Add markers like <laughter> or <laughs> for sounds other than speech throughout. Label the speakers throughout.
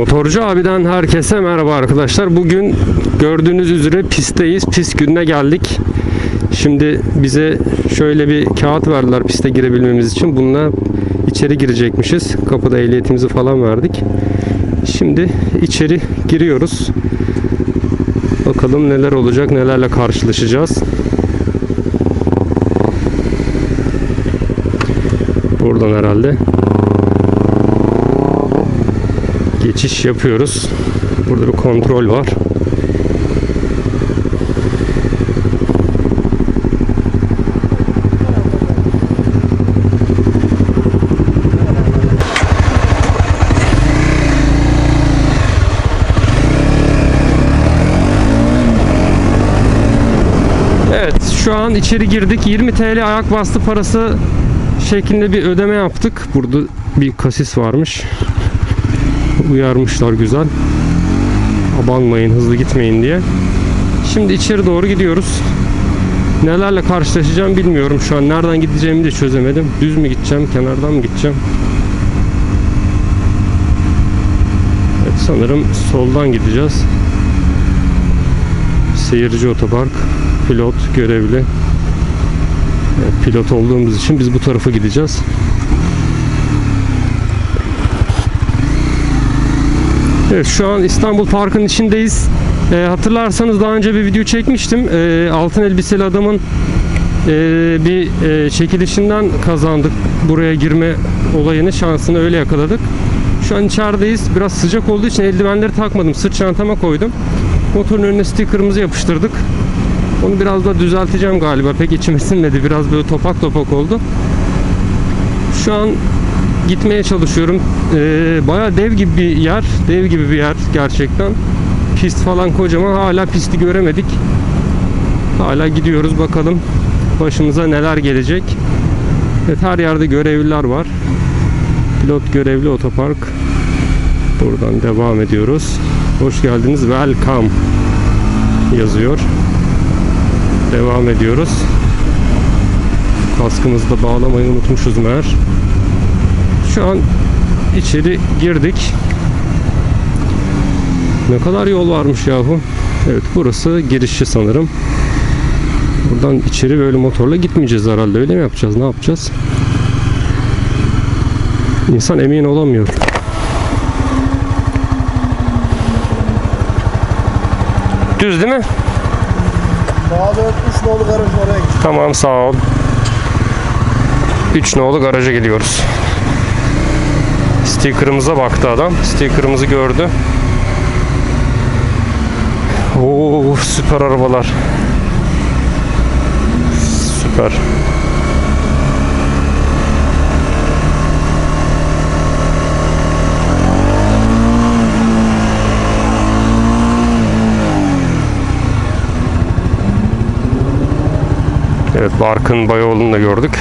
Speaker 1: Motorcu abiden herkese merhaba arkadaşlar. Bugün gördüğünüz üzere pistteyiz. Pist gününe geldik. Şimdi bize şöyle bir kağıt verdiler piste girebilmemiz için. Bununla içeri girecekmişiz. Kapıda ehliyetimizi falan verdik. Şimdi içeri giriyoruz. Bakalım neler olacak, nelerle karşılaşacağız. Buradan herhalde geçiş yapıyoruz. Burada bir kontrol var. Evet şu an içeri girdik. 20 TL ayak bastı parası şeklinde bir ödeme yaptık. Burada bir kasis varmış uyarmışlar güzel. Abanmayın, hızlı gitmeyin diye. Şimdi içeri doğru gidiyoruz. Nelerle karşılaşacağım bilmiyorum şu an. Nereden gideceğimi de çözemedim. Düz mü gideceğim, kenardan mı gideceğim? Evet, sanırım soldan gideceğiz. Seyirci otopark, pilot görevli. Evet, pilot olduğumuz için biz bu tarafa gideceğiz. Evet şu an İstanbul Park'ın içindeyiz. Ee, hatırlarsanız daha önce bir video çekmiştim. Ee, altın elbiseli adamın e, bir e, çekilişinden kazandık. Buraya girme olayını şansını öyle yakaladık. Şu an içerideyiz. Biraz sıcak olduğu için eldivenleri takmadım. Sırt çantama koydum. Motorun önüne sticker'ımızı yapıştırdık. Onu biraz da düzelteceğim galiba. Pek içime sinmedi. Biraz böyle topak topak oldu. Şu an gitmeye çalışıyorum. Ee, bayağı dev gibi bir yer. Dev gibi bir yer gerçekten. Pist falan kocaman. Hala pisti göremedik. Hala gidiyoruz bakalım başımıza neler gelecek. Evet her yerde görevliler var. Pilot görevli otopark. Buradan devam ediyoruz. Hoş geldiniz. Welcome yazıyor. Devam ediyoruz. Kaskımızı da bağlamayı unutmuşuz meğer. Şu an içeri girdik. Ne kadar yol varmış yahu. Evet burası girişi sanırım. Buradan içeri böyle motorla gitmeyeceğiz herhalde. Öyle mi yapacağız? Ne yapacağız? İnsan emin olamıyor. Düz değil mi?
Speaker 2: Sağda 3 nolu garaj oraya.
Speaker 1: Tamam sağ ol. 3 nolu garaja gidiyoruz. Sticker'ımıza baktı adam. Sticker'ımızı gördü. Oo süper arabalar. Süper. Evet Barkın Bayoğlu'nu da gördük.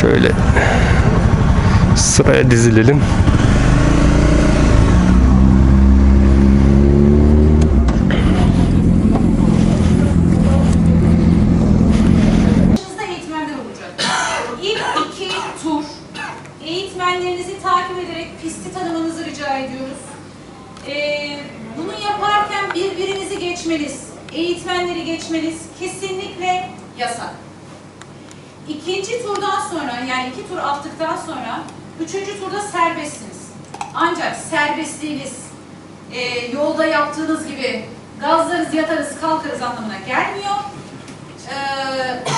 Speaker 1: Şöyle sıraya dizilelim.
Speaker 3: Gibi gazlarız, yatarız, kalkarız anlamına gelmiyor. Ee,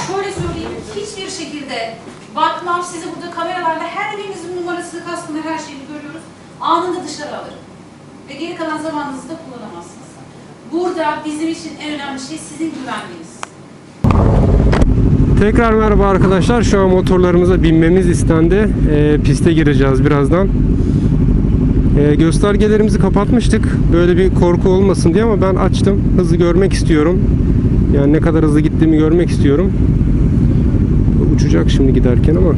Speaker 3: şöyle söyleyeyim, hiçbir şekilde bakmam sizi burada kameralarla her birinizin numarasını, kaskını, her şeyini görüyoruz. Anında dışarı alırım. Ve geri kalan zamanınızı da kullanamazsınız. Burada bizim için en önemli şey sizin güvenliğiniz.
Speaker 1: Tekrar merhaba arkadaşlar. Şu an motorlarımıza binmemiz istendi. Ee, piste gireceğiz birazdan. Ee, göstergelerimizi kapatmıştık. Böyle bir korku olmasın diye ama ben açtım. Hızı görmek istiyorum. Yani ne kadar hızlı gittiğimi görmek istiyorum. Uçacak şimdi giderken ama.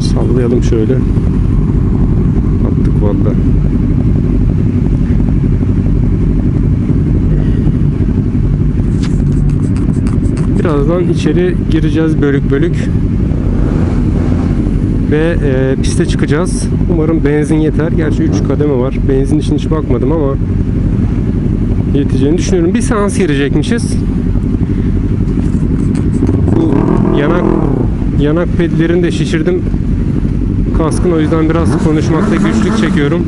Speaker 1: Sallayalım şöyle. Attık valla. Birazdan içeri gireceğiz bölük bölük. Ve e, piste çıkacağız. Umarım benzin yeter. Gerçi 3 kademe var. Benzin için hiç bakmadım ama yeteceğini düşünüyorum. Bir seans girecekmişiz. Bu yanak yanak pedlerini de şişirdim. Kaskın o yüzden biraz konuşmakta güçlük çekiyorum.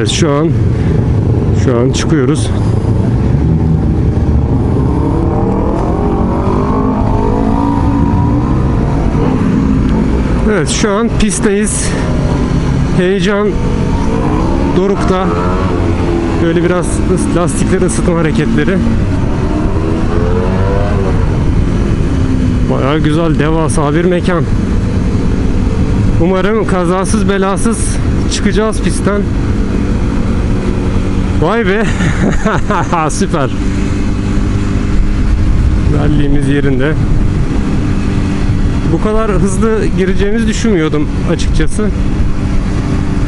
Speaker 1: Evet şu an şu an çıkıyoruz. Evet şu an pistteyiz. Heyecan dorukta. Böyle biraz lastikleri ısıtma hareketleri. Bayağı güzel devasa bir mekan. Umarım kazasız belasız çıkacağız pistten. Vay be. <laughs> Süper. Rally'miz yerinde. Bu kadar hızlı gireceğimizi düşünmüyordum açıkçası.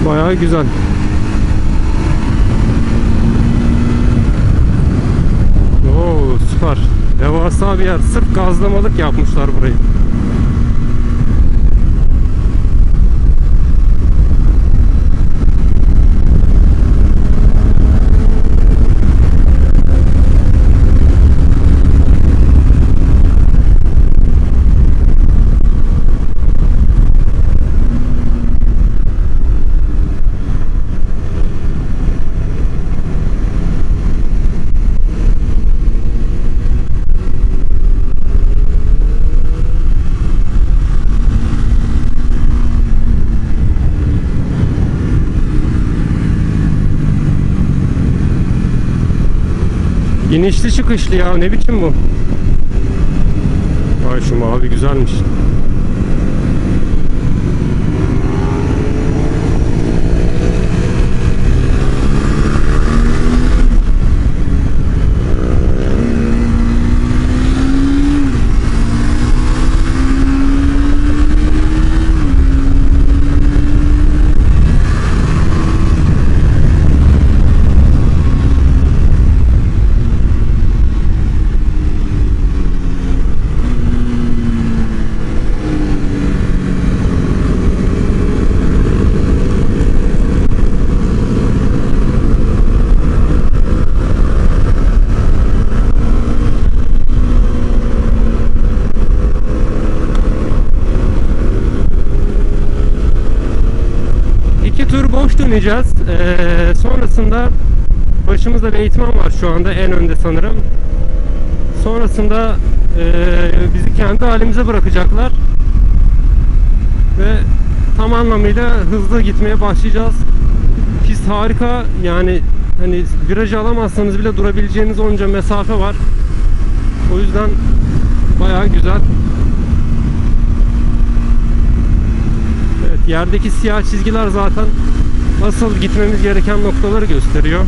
Speaker 1: Bayağı güzel. Oo süper. Devasa bir yer. Sırf gazlamalık yapmışlar burayı. İnişli çıkışlı ya ne biçim bu? Ay şu mavi güzelmiş. İki döneceğiz. Ee, sonrasında başımızda bir eğitmen var şu anda en önde sanırım. Sonrasında ee, bizi kendi halimize bırakacaklar. Ve tam anlamıyla hızlı gitmeye başlayacağız. Pist harika yani hani virajı alamazsanız bile durabileceğiniz onca mesafe var. O yüzden bayağı güzel. Evet, yerdeki siyah çizgiler zaten asıl gitmemiz gereken noktaları gösteriyor.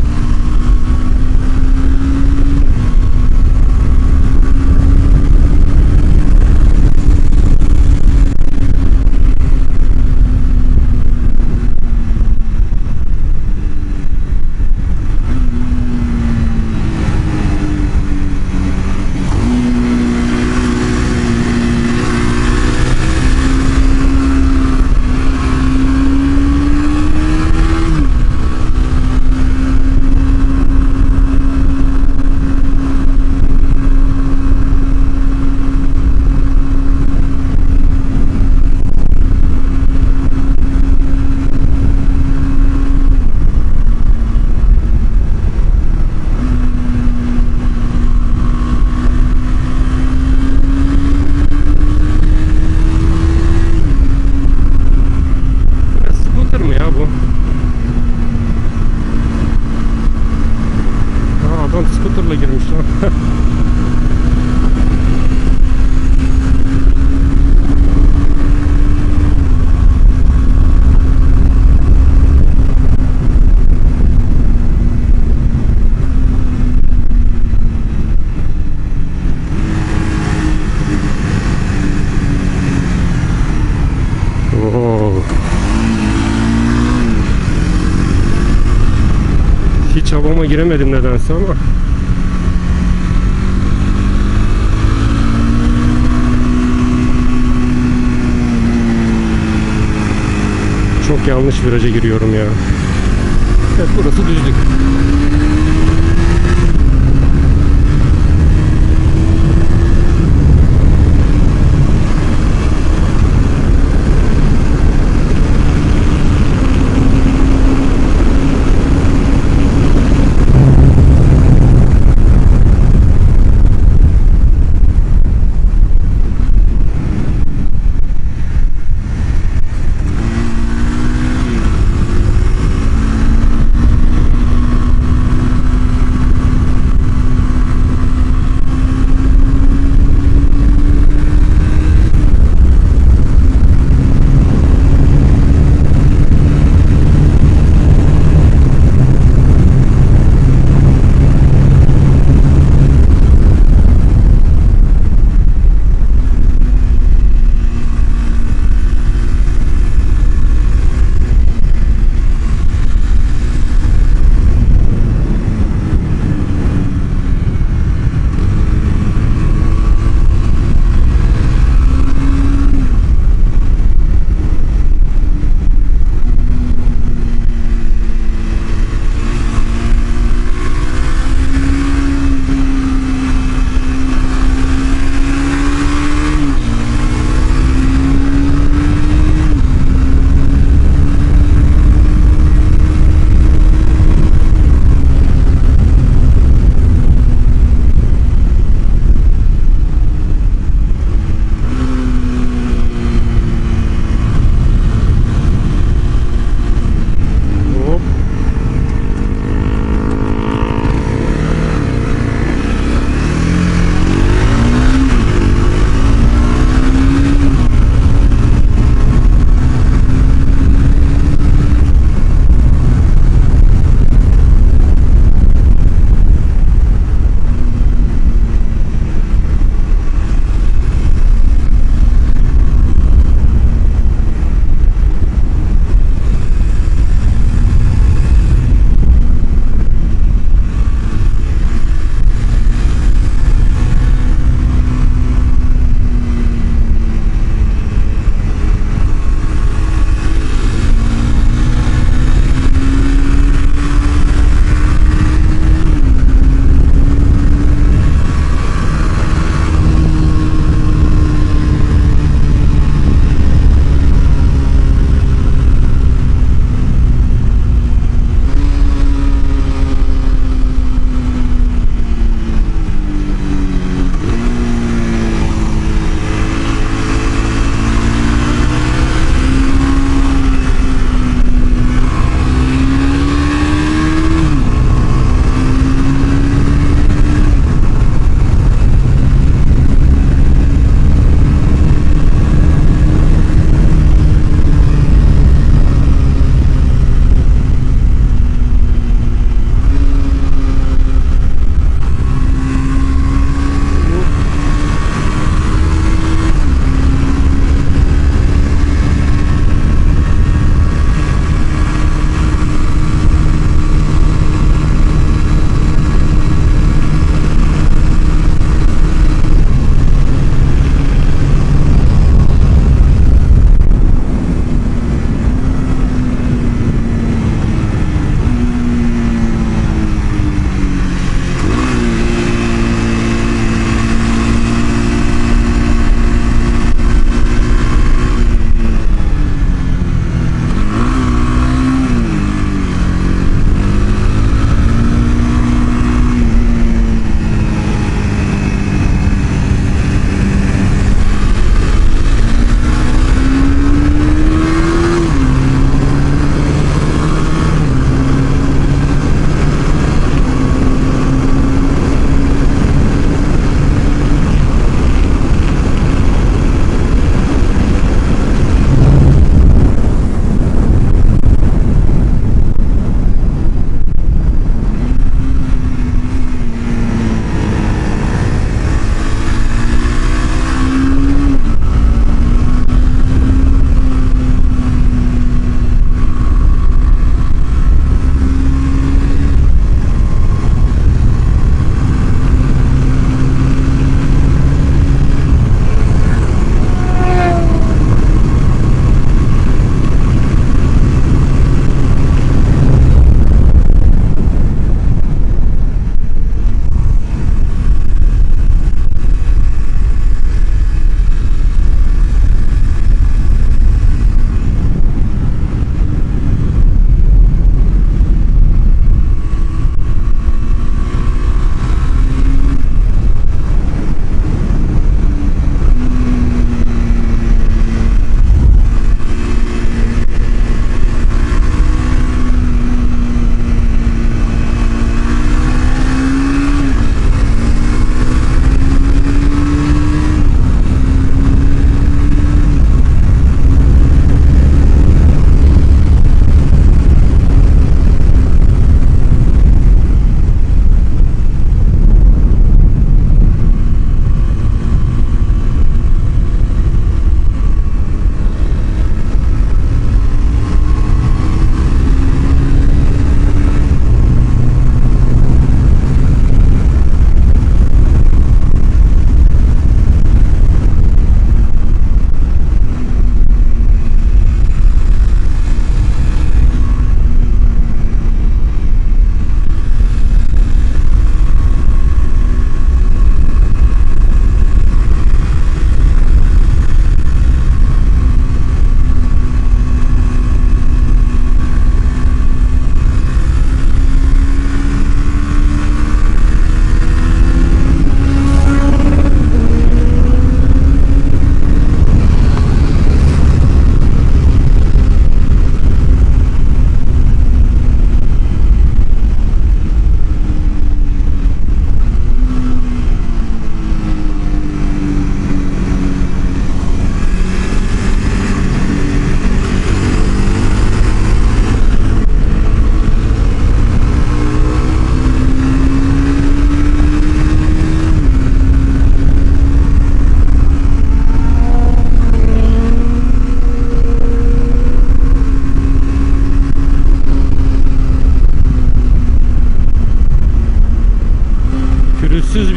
Speaker 1: Çabama giremedim nedense ama. Çok yanlış viraja giriyorum ya. Evet burası düzlük.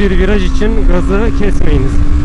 Speaker 1: Bir viraj için gazı kesmeyiniz.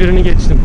Speaker 1: Birini geçtim.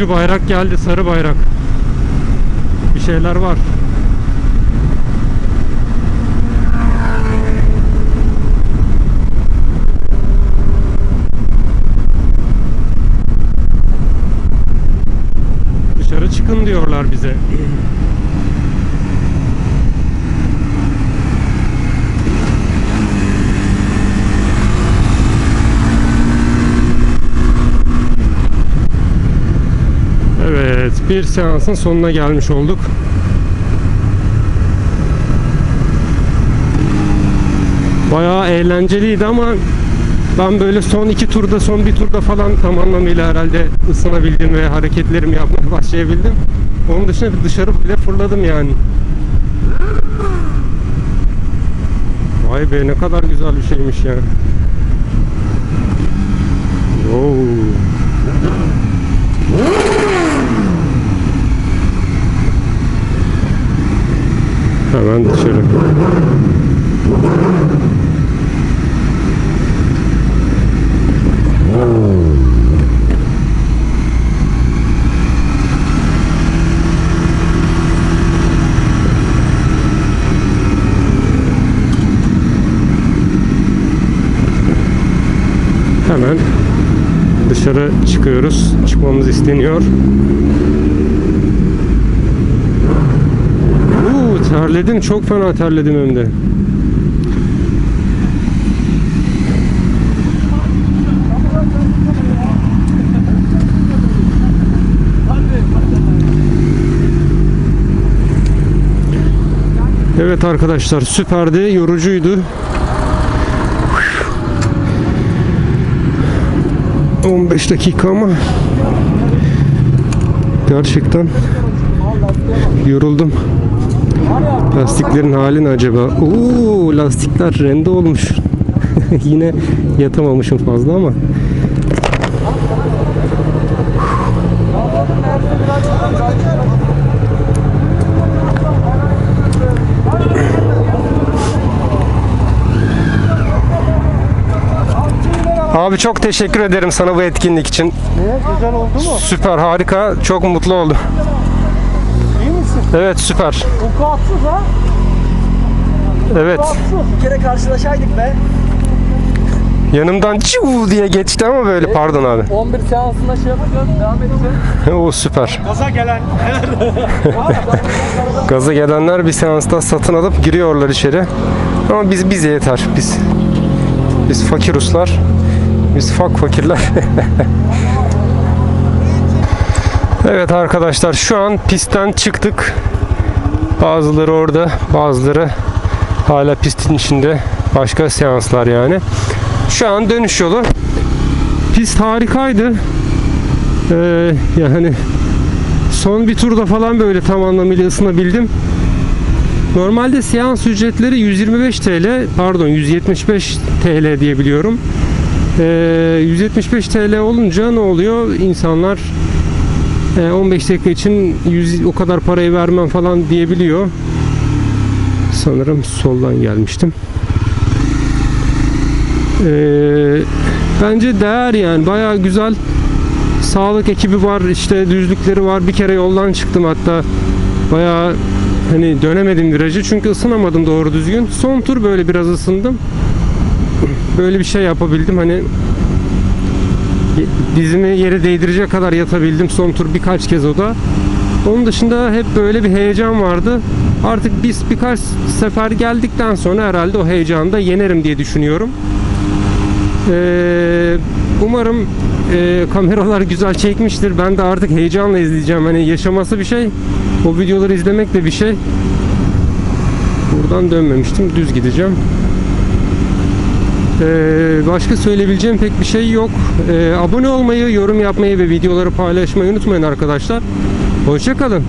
Speaker 1: Üzücü bayrak geldi sarı bayrak. Bir şeyler var. Dışarı çıkın diyorlar bize. Evet, bir seansın sonuna gelmiş olduk. Bayağı eğlenceliydi ama ben böyle son iki turda, son bir turda falan tam anlamıyla herhalde ısınabildim ve hareketlerimi yapmaya <laughs> başlayabildim. Onun dışında bir dışarı bile fırladım yani. Vay be ne kadar güzel bir şeymiş ya. Oo. Hemen dışarı. Hemen dışarı çıkıyoruz. Çıkmamız isteniyor. Terledim. Çok fena terledim hem de. Evet arkadaşlar süperdi, yorucuydu. 15 dakika ama gerçekten yoruldum. Lastiklerin hali ne acaba? Oo, lastikler rende olmuş. <laughs> Yine yatamamışım fazla ama. Abi çok teşekkür ederim sana bu etkinlik için.
Speaker 2: Niye? Güzel oldu mu?
Speaker 1: Süper harika. Çok mutlu oldum. Evet süper.
Speaker 2: Vukuatsız ha?
Speaker 1: Evet.
Speaker 2: Vukuatsız. Bir kere karşılaşaydık be.
Speaker 1: Yanımdan çiu diye geçti ama böyle pardon abi.
Speaker 2: 11 seansında şey yapacağız. Devam edeceğiz. <laughs>
Speaker 1: o süper.
Speaker 2: Gaza gelen. <laughs>
Speaker 1: Gaza gelenler bir seansta satın alıp giriyorlar içeri. Ama biz bize yeter. Biz biz fakir Ruslar. Biz fak fakirler. <laughs> evet arkadaşlar şu an pistten çıktık. Bazıları orada, bazıları hala pistin içinde. Başka seanslar yani. Şu an dönüş yolu. Pist harikaydı. Ee, yani son bir turda falan böyle tam anlamıyla ısınabildim. Normalde seans ücretleri 125 TL, pardon 175 TL diye biliyorum. Ee, 175 TL olunca ne oluyor? İnsanlar 15 dakika için 100, o kadar parayı vermem falan diyebiliyor. Sanırım soldan gelmiştim. Ee, bence değer yani bayağı güzel. Sağlık ekibi var işte düzlükleri var. Bir kere yoldan çıktım hatta. Bayağı hani dönemedim virajı çünkü ısınamadım doğru düzgün. Son tur böyle biraz ısındım. Böyle bir şey yapabildim. Hani dizimi yere değdirecek kadar yatabildim son tur birkaç kez o da onun dışında hep böyle bir heyecan vardı artık biz birkaç sefer geldikten sonra herhalde o heyecanı da yenerim diye düşünüyorum ee, umarım e, kameralar güzel çekmiştir. Ben de artık heyecanla izleyeceğim. Hani yaşaması bir şey. O videoları izlemek de bir şey. Buradan dönmemiştim. Düz gideceğim. Ee, başka söyleyebileceğim pek bir şey yok. Ee, abone olmayı, yorum yapmayı ve videoları paylaşmayı unutmayın arkadaşlar. Hoşçakalın.